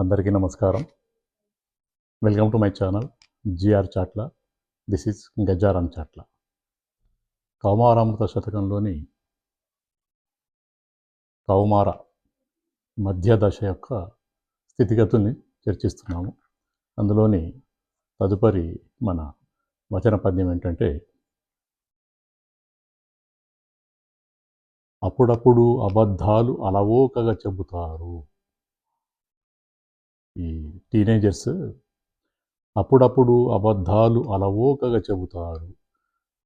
అందరికీ నమస్కారం. Welcome to my channel GR Chatla this is Gajaram Chatla కౌమారామృత శతకంలోని కౌమార మధ్య దశ యొక్క స్థితిగతుల్ని చర్చిస్తున్నాము. అందులోని తదుపరి మన వచన పద్యం ఏంటంటే అప్పుడప్పుడు అబద్ధాలు అలవోకగా చెబుతారు. ఈ టీనేజర్స్ అప్పుడప్పుడు అబద్ధాలు అలవోకగా చెబుతారు.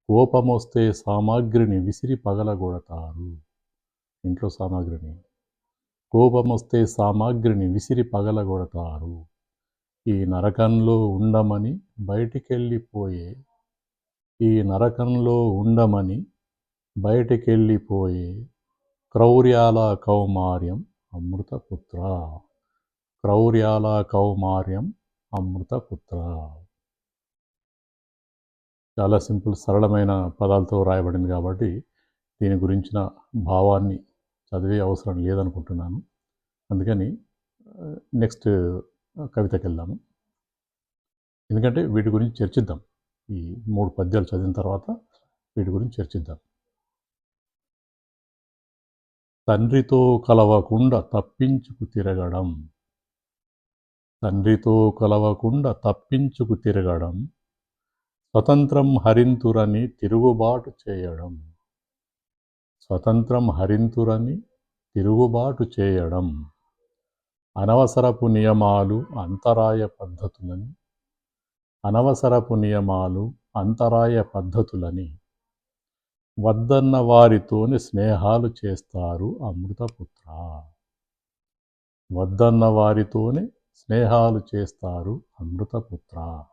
కోపమొస్తే సామాగ్రిని విసిరి పగలగొడతారు. ఇంట్లో సామాగ్రిని. కోపమొస్తే సామాగ్రిని విసిరి పగలగొడతారు. ఈ నరకంలో ఉండమని బయటికెళ్ళిపోయే ఈ నరకంలో ఉండమని బయటికెళ్ళిపోయే క్రౌర్యాల కౌమార్యం అమృతపుత్ర. క్రౌర్యాల కౌమార్యం అమృతపుత్ర చాలా సింపుల్ సరళమైన పదాలతో రాయబడింది కాబట్టి దీని గురించిన భావాన్ని చదివే అవసరం లేదనుకుంటున్నాను. అందుకని నెక్స్ట్ కవితకి వెళ్దాము. ఎందుకంటే వీటి గురించి చర్చిద్దాం. ఈ మూడు పద్యాలు చదివిన తర్వాత వీటి గురించి చర్చిద్దాం. తండ్రితో కలవకుండా తప్పించుకు తిరగడం. తండ్రితో కలవకుండా తప్పించుకు తిరగడం స్వతంత్రం హరింతురని తిరుగుబాటు చేయడం. స్వతంత్రం హరింతురని తిరుగుబాటు చేయడం. అనవసరపు నియమాలు అంతరాయ పద్ధతులని అనవసరపు నియమాలు అంతరాయ పద్ధతులని వద్దన్న వారితోనే స్నేహాలు చేస్తారు అమృతపుత్ర. వద్దన్న వారితోనే స్నేహాలు చేస్తారు అమృతపుత్ర.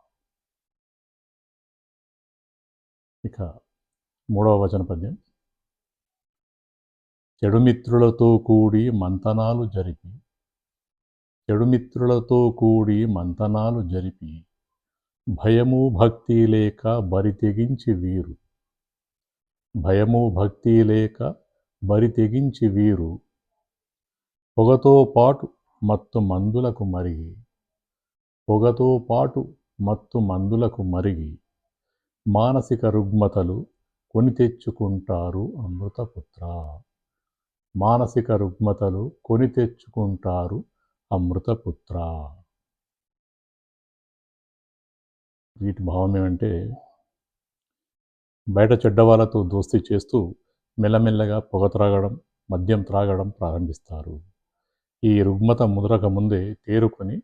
ఇక మూడవ వచన పద్యం. చెడుమిత్రులతో కూడి మంతనాలు జరిపి చెడుమిత్రులతో కూడి మంతనాలు జరిపి భయము భక్తి లేక బరి తెగించి వీరు. భయము భక్తి లేక బరి తెగించి వీరు. పొగతో పాటు మత్తు మందులకు మరిగి పొగతో పాటు మత్తు మందులకు మరిగి మానసిక రుగ్మతలు కొని తెచ్చుకుంటారు అమృతపుత్ర. మానసిక రుగ్మతలు కొని తెచ్చుకుంటారు అమృతపుత్ర. వీటి భావం ఏమంటే బయట చెడ్డవాళ్ళతో దోస్తీ చేస్తూ మెల్లమెల్లగా పొగ త్రాగడం మద్యం త్రాగడం ప్రారంభిస్తారు. ఈ రుగ్మత ముదరక ముందే తేరుకొని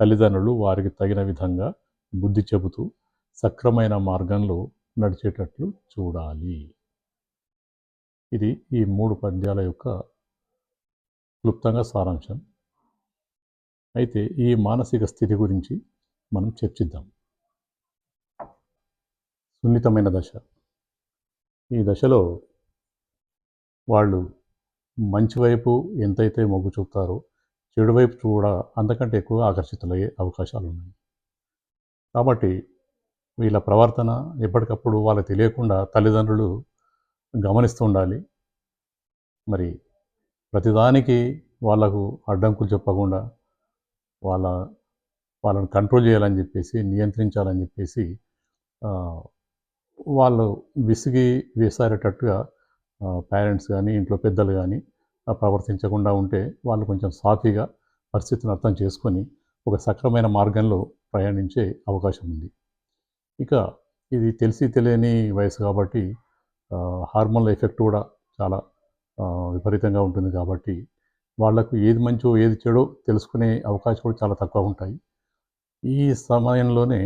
తల్లిదండ్రులు వారికి తగిన విధంగా బుద్ధి చెబుతూ సక్రమైన మార్గంలో నడిచేటట్లు చూడాలి. ఇది ఈ మూడు పద్యాల యొక్క క్లుప్తంగా సారాంశం. అయితే ఈ మానసిక స్థితి గురించి మనం చర్చిద్దాం. సున్నితమైన దశ. ఈ దశలో వాళ్ళు మంచి వైపు ఎంతైతే మొగ్గు చూపుతారో చెడు వైపు కూడా అంతకంటే ఎక్కువ ఆకర్షితులయ్యే అవకాశాలు ఉన్నాయి కాబట్టి వీళ్ళ ప్రవర్తన ఎప్పటికప్పుడు వాళ్ళకి తెలియకుండా తల్లిదండ్రులు గమనిస్తూ ఉండాలి. మరి ప్రతిదానికి వాళ్ళకు అడ్డంకులు చెప్పకుండా వాళ్ళ వాళ్ళని కంట్రోల్ చేయాలని చెప్పేసి నియంత్రించాలని చెప్పేసి వాళ్ళు విసిగి వేసారేటట్టుగా పేరెంట్స్ కానీ ఇంట్లో పెద్దలు కానీ ప్రవర్తించకుండా ఉంటే వాళ్ళు కొంచెం సాఫీగా పరిస్థితిని అర్థం చేసుకొని ఒక సక్రమైన మార్గంలో ప్రయాణించే అవకాశం ఉంది. ఇక ఇది తెలిసి తెలియని వయసు కాబట్టి హార్మోన్ల ఎఫెక్ట్ కూడా చాలా విపరీతంగా ఉంటుంది కాబట్టి వాళ్ళకు ఏది మంచో ఏది చెడో తెలుసుకునే అవకాశం కూడా చాలా తక్కువ ఉంటాయి. ఈ సమయంలోనే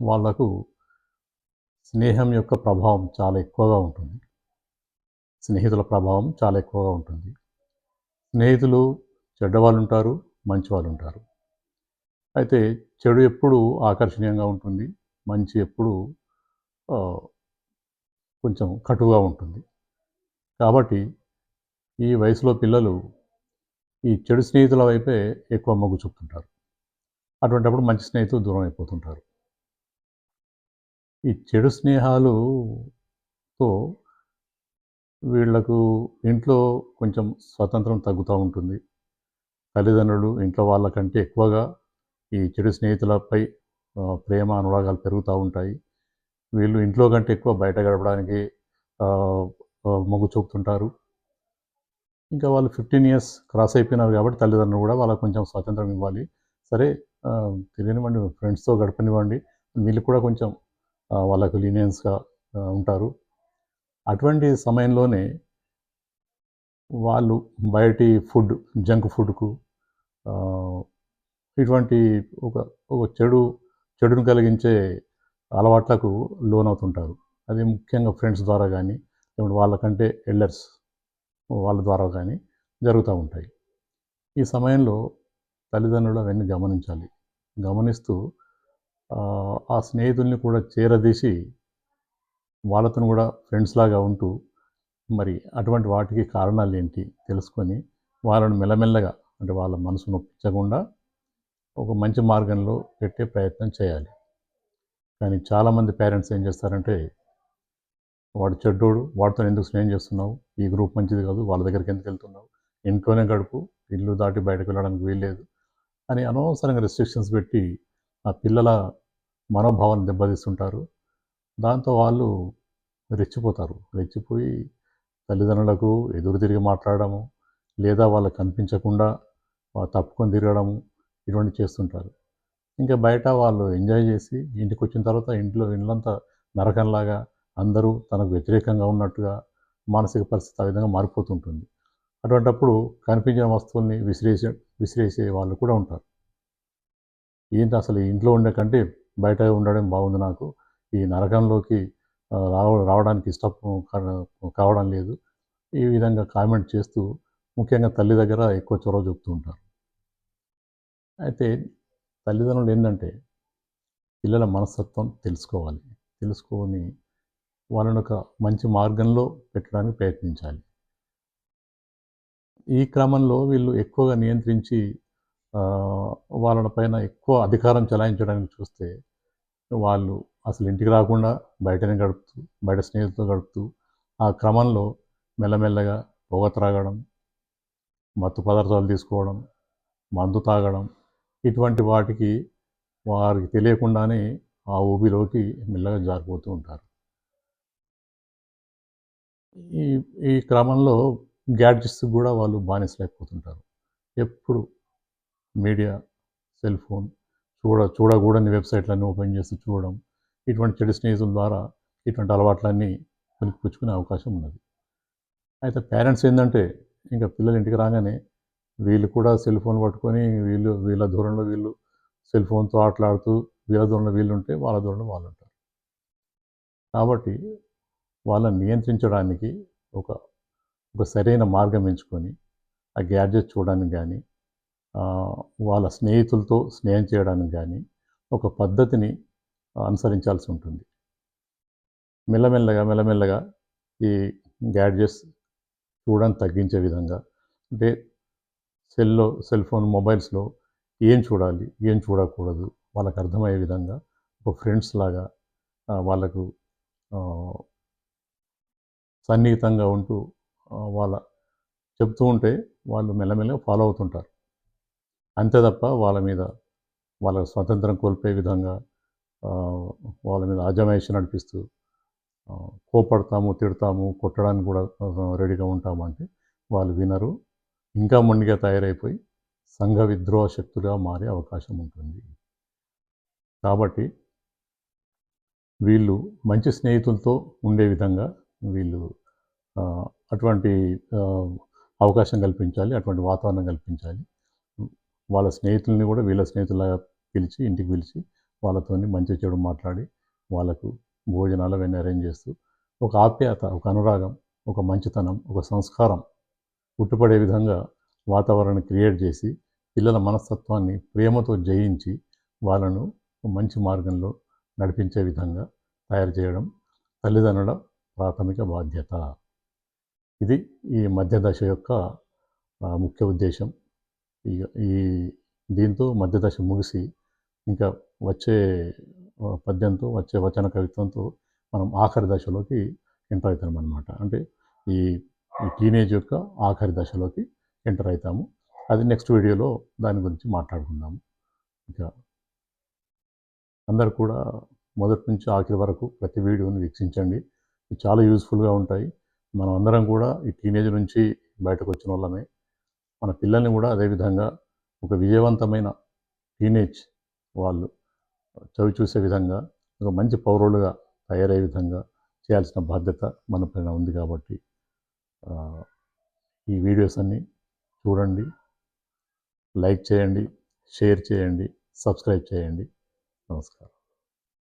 వాళ్ళకు స్నేహం యొక్క ప్రభావం చాలా ఎక్కువగా ఉంటుంది. స్నేహితుల ప్రభావం చాలా ఎక్కువగా ఉంటుంది. స్నేహితులు చెడ్డవాళ్ళు ఉంటారు మంచి వాళ్ళు ఉంటారు అయితే చెడు ఎప్పుడు ఆకర్షణీయంగా ఉంటుంది. మంచి ఎప్పుడు కొంచెం కటుగా ఉంటుంది. కాబట్టి ఈ వయసులో పిల్లలు ఈ చెడు స్నేహితుల వైపే ఎక్కువ మొగ్గు చూపుతుంటారు. అటువంటిప్పుడు మంచి స్నేహితులు దూరం అయిపోతుంటారు. ఈ చెడు స్నేహాలుతో వీళ్ళకు ఇంట్లో కొంచెం స్వతంత్రం తగ్గుతూ ఉంటుంది. తల్లిదండ్రులు ఇంట్లో వాళ్ళకంటే ఎక్కువగా ఈ చెడు స్నేహితులపై ప్రేమ అనురాగాలు పెరుగుతూ ఉంటాయి. వీళ్ళు ఇంట్లో కంటే ఎక్కువ బయట గడపడానికి మొగ్గు చూపుతుంటారు. ఇంకా వాళ్ళు ఫిఫ్టీన్ ఇయర్స్ క్రాస్ అయిపోయినారు కాబట్టి తల్లిదండ్రులు కూడా వాళ్ళకి కొంచెం స్వాతంత్రం ఇవ్వాలి. సరే తెలియనివ్వండి ఫ్రెండ్స్తో గడపనివ్వండి. వీళ్ళు కూడా కొంచెం వాళ్ళకు లీనియన్స్గా ఉంటారు. అటువంటి సమయంలోనే వాళ్ళు బయటి ఫుడ్ జంక్ ఫుడ్కు ఇటువంటి ఒక ఒక చెడు చెడును కలిగించే అలవాట్లకు లోనవుతుంటారు. అది ముఖ్యంగా ఫ్రెండ్స్ ద్వారా కానీ లేకుంటే వాళ్ళకంటే ఎల్డర్స్ వాళ్ళ ద్వారా కానీ జరుగుతూ ఉంటాయి. ఈ సమయంలో తల్లిదండ్రులు అవన్నీ గమనించాలి. గమనిస్తూ ఆ స్నేహితుల్ని కూడా చేరదీసి వాళ్ళతో కూడా ఫ్రెండ్స్ లాగా ఉంటూ మరి అటువంటి వాటికి కారణాలు ఏంటి తెలుసుకొని వాళ్ళను మెల్లమెల్లగా అంటే వాళ్ళ మనసు నొప్పించకుండా ఒక మంచి మార్గంలో పెట్టే ప్రయత్నం చేయాలి. కానీ చాలామంది పేరెంట్స్ ఏం చేస్తారంటే వాడు చెడ్డోడు వాడితో ఎందుకు స్నేహం చేస్తున్నావు? ఈ గ్రూప్ మంచిది కాదు వాళ్ళ దగ్గరికి ఎందుకు వెళ్తున్నావు? ఇంట్లోనే గడుపు ఇల్లు దాటి బయటకు వెళ్ళడానికి వీల్లేదు అని అనవసరంగా రెస్ట్రిక్షన్స్ పెట్టి ఆ పిల్లల మనోభావాన్ని దెబ్బతీస్తుంటారు. దాంతో వాళ్ళు రెచ్చిపోతారు. రెచ్చిపోయి తల్లిదండ్రులకు ఎదురు తిరిగి మాట్లాడము లేదా వాళ్ళకి కనిపించకుండా తప్పుకొని తిరగడము ఇటువంటి చేస్తుంటారు. ఇంకా బయట వాళ్ళు ఎంజాయ్ చేసి ఇంటికి వచ్చిన తర్వాత ఇంట్లో ఇండ్లంతా నరకంలాగా అందరూ తనకు వ్యతిరేకంగా ఉన్నట్టుగా మానసిక పరిస్థితి ఆ విధంగా మారిపోతుంటుంది. అటువంటప్పుడు కనిపించిన వస్తువుల్ని విసిరేసే విసిరేసే వాళ్ళు కూడా ఉంటారు. ఏంటి అసలు ఇంట్లో ఉండే కంటే బయట ఉండడం బాగుంది నాకు ఈ నరకంలోకి రావ రావడానికి ఇష్టం కావడం లేదు. ఈ విధంగా కామెంట్ చేస్తూ ముఖ్యంగా తల్లి దగ్గర ఎక్కువ చొరవ చూపుతూ ఉంటారు. అయితే తల్లిదండ్రులు ఏంటంటే పిల్లల మనస్తత్వం తెలుసుకోవాలి. తెలుసుకొని వాళ్ళని ఒక మంచి మార్గంలో పెట్టడానికి ప్రయత్నించాలి. ఈ క్రమంలో వీళ్ళు ఎక్కువగా నియంత్రించి వాళ్ళ పైన ఎక్కువ అధికారం చెలాయించడానికి చూస్తే వాళ్ళు అసలు ఇంటికి రాకుండా బయటనే గడుపుతూ బయట స్నేహితులతో గడుపుతూ ఆ క్రమంలో మెల్లమెల్లగా పొగ త్రాగడం మత్తు పదార్థాలు తీసుకోవడం మందు తాగడం ఇటువంటి వాటికి వారికి తెలియకుండానే ఆ ఊబిలోకి మెల్లగా జారిపోతూ ఉంటారు. ఈ ఈ క్రమంలో గ్యాడ్జెట్స్ కూడా వాళ్ళు బానిసలైపోతుంటారు. ఎప్పుడు మీడియా సెల్ ఫోన్ చూడ చూడకూడని వెబ్సైట్లన్నీ ఓపెన్ చేసి చూడడం ఇటువంటి చెడు స్నేహితుల ద్వారా ఇటువంటి అలవాట్లన్నీ పుచ్చుకునే అవకాశం ఉన్నది. అయితే పేరెంట్స్ ఏంటంటే ఇంకా పిల్లలు ఇంటికి రాగానే వీళ్ళు కూడా సెల్ ఫోన్ పట్టుకొని వీళ్ళు వీళ్ళ దూరంలో వీళ్ళు సెల్ ఫోన్తో ఆటలాడుతూ వీళ్ళ దూరంలో వీళ్ళు ఉంటే వాళ్ళ దూరంలో వాళ్ళు ఉంటారు. కాబట్టి వాళ్ళని నియంత్రించడానికి ఒక ఒక సరైన మార్గం ఎంచుకొని ఆ గ్యాడ్జెట్ చూడడానికి కానీ వాళ్ళ స్నేహితులతో స్నేహం చేయడానికి కానీ ఒక పద్ధతిని అనుసరించాల్సి ఉంటుంది. మెల్లమెల్లగా మెల్లమెల్లగా ఈ గ్యాడ్జెట్స్ చూడడం తగ్గించే విధంగా అంటే సెల్లో సెల్ ఫోన్ మొబైల్స్లో ఏం చూడాలి ఏం చూడకూడదు వాళ్ళకు అర్థమయ్యే విధంగా ఒక ఫ్రెండ్స్ లాగా వాళ్ళకు సన్నిహితంగా ఉంటూ వాళ్ళ చెప్తూ ఉంటే వాళ్ళు మెల్లమెల్లగా ఫాలో అవుతుంటారు. అంతే తప్ప వాళ్ళ మీద వాళ్ళ స్వాతంత్రం కోల్పోయే విధంగా వాళ్ళ మీద అజమాయిషి నడిపిస్తూ కోపడతాము తిడతాము కొట్టడానికి కూడా రెడీగా ఉంటాము అంటే వాళ్ళు వినరు. ఇంకా మొండిగా తయారైపోయి సంఘ విద్రోహ శక్తులుగా మారే అవకాశం ఉంటుంది. కాబట్టి వీళ్ళు మంచి స్నేహితులతో ఉండే విధంగా వీళ్ళు అటువంటి అవకాశం కల్పించాలి అటువంటి వాతావరణం కల్పించాలి. వాళ్ళ స్నేహితుల్ని కూడా వీళ్ళ స్నేహితులాగా పిలిచి ఇంటికి పిలిచి వాళ్ళతోని మంచి చెడు మాట్లాడి వాళ్ళకు భోజనాలు అవన్నీ అరేంజ్ చేస్తూ ఒక ఆప్యాయత ఒక అనురాగం ఒక మంచితనం ఒక సంస్కారం పుట్టుపడే విధంగా వాతావరణం క్రియేట్ చేసి పిల్లల మనస్తత్వాన్ని ప్రేమతో జయించి వాళ్ళను మంచి మార్గంలో నడిపించే విధంగా తయారు చేయడం తల్లిదండ్రుల ప్రాథమిక బాధ్యత. ఇది ఈ మధ్య దశ యొక్క ముఖ్య ఉద్దేశం. ఈ దీంతో మధ్య దశ ముగిసి ఇంకా వచ్చే పద్యంతో వచ్చే వచన కవిత్వంతో మనం ఆఖరి దశలోకి ఎంటర్ అవుతాం అనమాట అంటే ఈ టీనేజ్ యొక్క ఆఖరి దశలోకి ఎంటర్ అవుతాము. అది నెక్స్ట్ వీడియోలో దాని గురించి మాట్లాడుకుందాము. ఇంకా అందరు కూడా మొదటి నుంచి ఆఖరి వరకు ప్రతి వీడియోని వీక్షించండి. ఇవి చాలా యూస్ఫుల్గా ఉంటాయి. మనం అందరం కూడా ఈ టీనేజ్ నుంచి బయటకు వచ్చిన వాళ్ళమే. మన పిల్లల్ని కూడా అదేవిధంగా ఒక విజయవంతమైన టీనేజ్ వాళ్ళు చవి చూసే విధంగా ఒక మంచి పౌరులుగా తయారయ్యే విధంగా చేయాల్సిన బాధ్యత మన పైన ఉంది కాబట్టి ఈ వీడియోస్ అన్నీ చూడండి లైక్ చేయండి షేర్ చేయండి సబ్స్క్రైబ్ చేయండి. నమస్కారం.